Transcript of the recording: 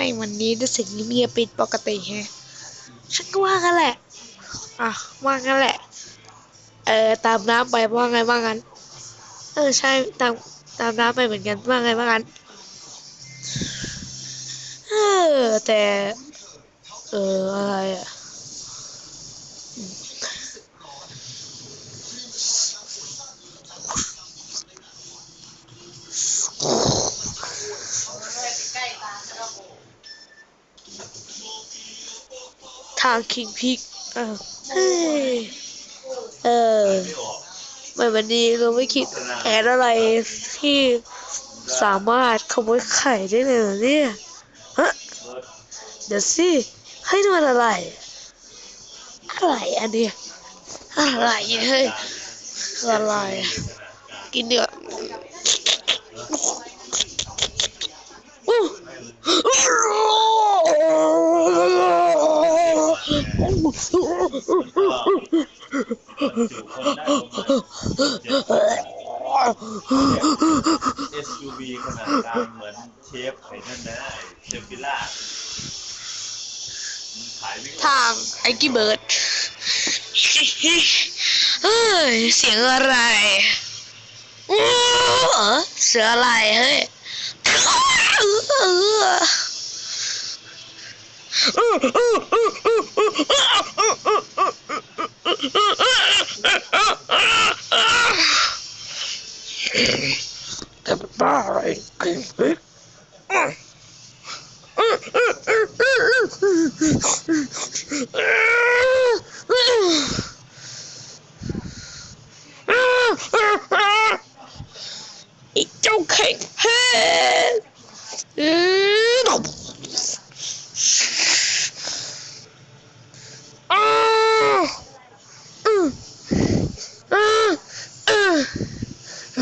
ไมวันนี้รู้สึกเงียบปิดปกติแฮะฉันก็ว่ากันแหละ อะว่ากันแหละ เออตามน้ำไปว่าไงว่างั้นเออใช่ตามตามน้ำไปเหมือนกันว่าไงว่างั้นเออแต่ เอออะไรอะ ทางคิงพิกเออเฮ้ยเออไม่วันนี้เราไม่คิดแอนอะไรที่สามารถขโมยไข่ได้เลยเหรอเนี่ยฮะเดี๋ยวสิให้มันอะไร อะไรอันเนี้ยอะไรเฮ้ยอะไรกินเดี๋ยว เอสยูวีขนาดกลางเหมือนเชฟไอ้นั่นนะเชฟฟิล่าขายไม่ทางไอ้กี้เบิร์ดเฮ้ยเสียงอะไรอู้เหรอเสืออะไรเฮ้ยแต่บ้าออเจ้า แข็งแพ้เอออ้าวอืมอืมอืม